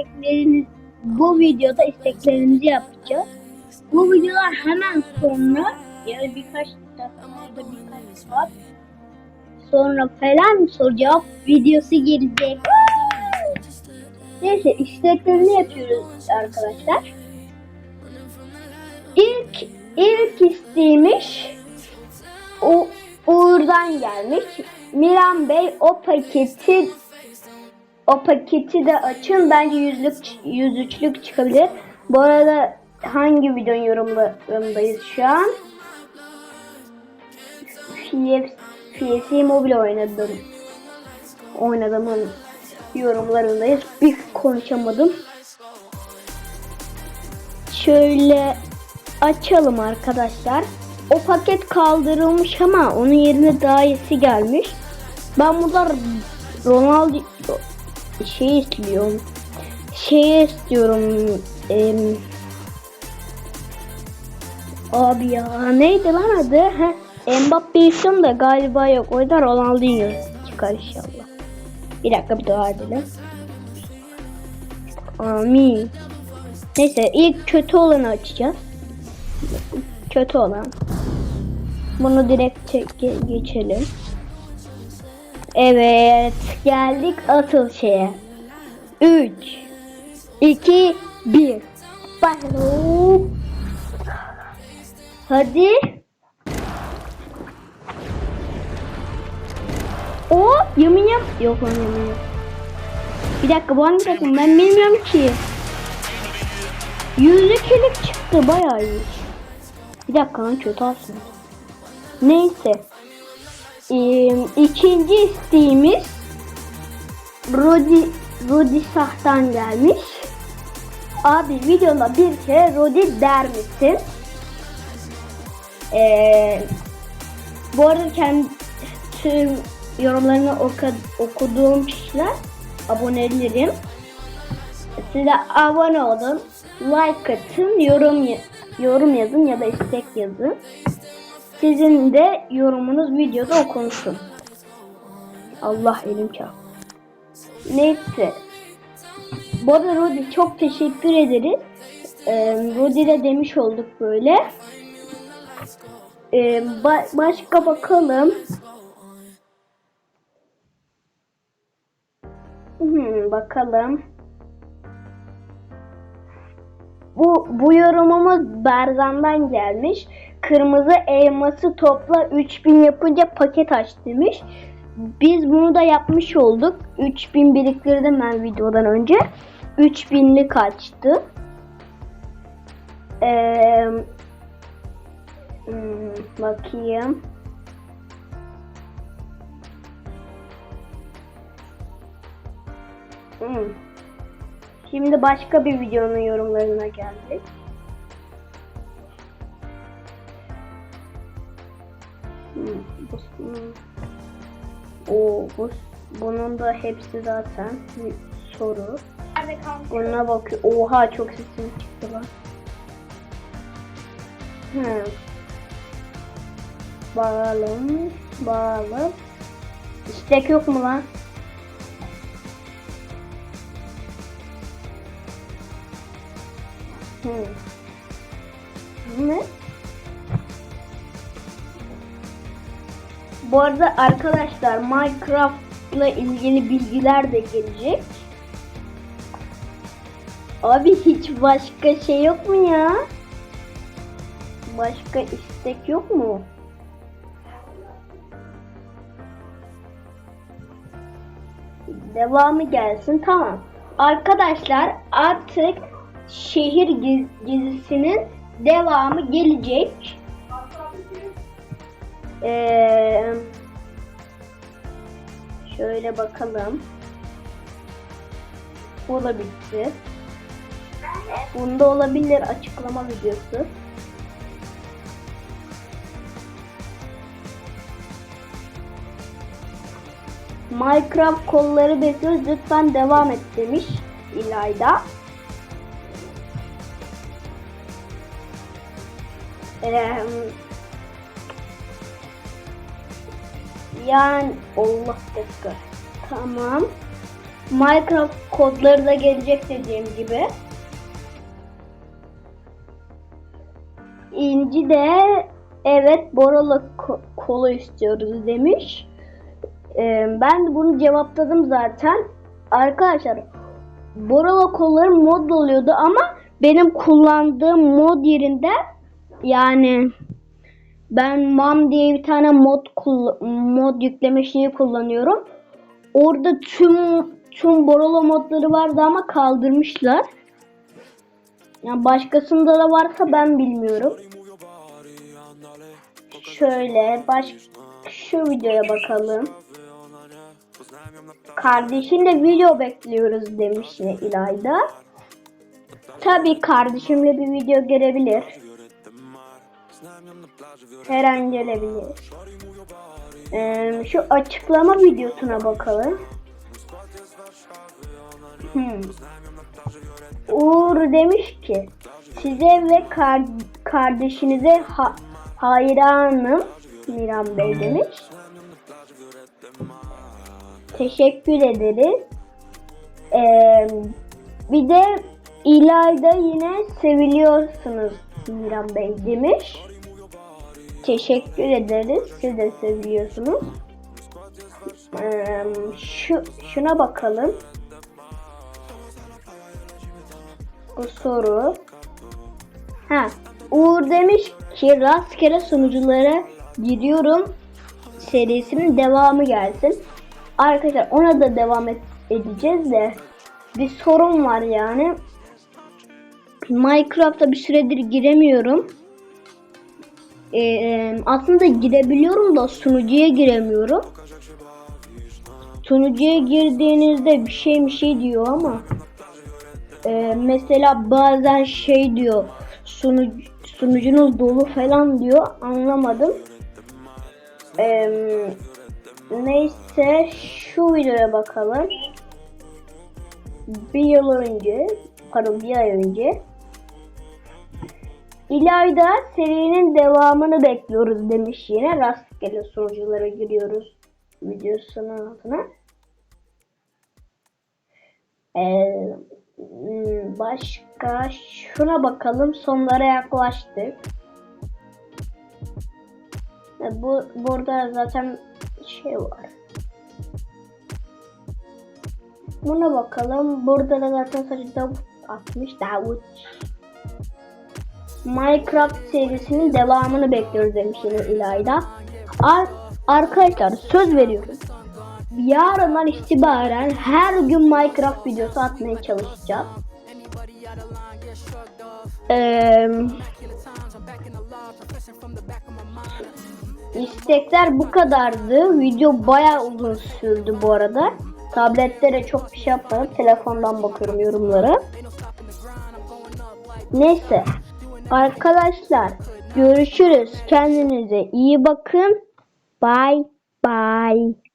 istekleriniz bu videoda isteklerinizi yapacağız. Bu videolar hemen sonra yani birkaç dakika birkaç saat sonra falan soru cevap videosu gelecek. Neyse isteklerini yapıyoruz arkadaşlar. İlk ilk isteğimiz o Uğur'dan gelmiş. Miran Bey o paketi o paketi de açın. Bence yüzlük yüzüçlük çıkabilir. Bu arada hangi videonun yorumlarındayız şu an? PS, Mobile oynadım. Oynadığımın yorumlarındayız. Bir konuşamadım. Şöyle açalım arkadaşlar. O paket kaldırılmış ama onun yerine daha iyisi gelmiş. Ben burada Ronaldo şey istiyorum. Şey istiyorum. Em, abi ya neydi lan adı? Heh, Mbappe istiyorum da galiba yok. O yüzden Ronaldinho çıkar inşallah. Bir dakika bir dua edelim. Amin. Neyse ilk kötü olanı açacağız. Kötü olan. Bunu direkt geçelim. Evet geldik asıl şeye. 3 2 1 Başlayalım. Hadi. O yemin yap. Yok lan yemin yap. Bir dakika bu hangi takım ben bilmiyorum ki. Yüzlükülük çıktı bayağı iyi. Bir dakika lan kötü aslında. Neyse. İkinci isteğimiz Rodi Rodi Sah'tan gelmiş. Abi videoda bir kere Rodi der misin? Ee, bu arada kendi tüm yorumlarını oku, okuduğum kişiler abonelerim. Siz de abone olun, like atın, yorum yorum yazın ya da istek yazın. Sizin de yorumunuz videoda okunsun. Allah elim çarp. Neyse. Bu arada Rodi çok teşekkür ederiz. Ee, Rodi de demiş olduk böyle. Ee, ba- başka bakalım. Hmm, bakalım. Bu, bu yorumumuz Berzan'dan gelmiş. Kırmızı elması topla 3000 yapınca paket aç demiş. Biz bunu da yapmış olduk. 3000 biriktirdim ben videodan önce. 3000'lik açtı. Ee, hmm, bakayım. Hmm. Şimdi başka bir videonun yorumlarına geldik. Hmm. Oo, bu, bunun da hepsi zaten bir soru. Buna bakıyor. Oha çok sesim çıktı lan. Hı. Bağalım. Bağlı. İstek yok mu lan? Hı. Bu arada arkadaşlar Minecraft'la ilgili bilgiler de gelecek. Abi hiç başka şey yok mu ya? Başka istek yok mu? Devamı gelsin tamam. Arkadaşlar artık şehir gez- gezisinin devamı gelecek. Ee, şöyle bakalım. Bu da. Bunda olabilir açıklama videosu. Minecraft kolları bekliyoruz. Lütfen devam et demiş İlayda. Eee yani Allah dakika. Tamam. Minecraft kodları da gelecek dediğim gibi. İnci de evet Borala ko- kolu istiyoruz demiş. Ee, ben de bunu cevapladım zaten. Arkadaşlar Borala kolları mod oluyordu ama benim kullandığım mod yerinde yani ben MAM diye bir tane mod mod yükleme şeyi kullanıyorum. Orada tüm tüm Borolo modları vardı ama kaldırmışlar. Yani başkasında da varsa ben bilmiyorum. Şöyle baş şu videoya bakalım. Kardeşinle video bekliyoruz demiş yine İlayda. Tabii kardeşimle bir video gelebilir. Her an gelebilir. Ee, şu açıklama videosuna bakalım. Hmm. Uğur demiş ki size ve kar- kardeşinize ha- hayranım Miran Bey demiş. Teşekkür ederiz. Ee, bir de İlayda yine seviliyorsunuz Miran Bey demiş. Teşekkür ederiz. Siz de seviliyorsunuz. Ee, şu şuna bakalım. Bu soru. Ha, Uğur demiş ki rastgele sunuculara gidiyorum serisinin devamı gelsin. Arkadaşlar ona da devam et- edeceğiz de bir sorun var yani. Minecraft'a bir süredir giremiyorum. Ee, aslında girebiliyorum da sunucuya giremiyorum. Sunucuya girdiğinizde bir şey bir şey diyor ama ee, mesela bazen şey diyor sunucu, sunucunuz dolu falan diyor anlamadım. Ee, neyse şu videoya bakalım. Bir yıl önce pardon bir ay önce İlayda serinin devamını bekliyoruz demiş yine rastgele sunuculara giriyoruz videosunun altına. Ee, başka şuna bakalım sonlara yaklaştık. E, Bu burada zaten şey var. Buna bakalım. Burada da zaten sadece Davut atmış. Davut. Minecraft serisinin devamını bekliyoruz demiş yine İlayda. Ar arkadaşlar söz veriyorum. Yarından itibaren her gün Minecraft videosu atmaya çalışacağız. Eee İstekler bu kadardı. Video bayağı uzun sürdü bu arada. Tabletlere çok bir şey yapmadım. Telefondan bakıyorum yorumlara. Neyse. Arkadaşlar görüşürüz. Kendinize iyi bakın. Bye bye.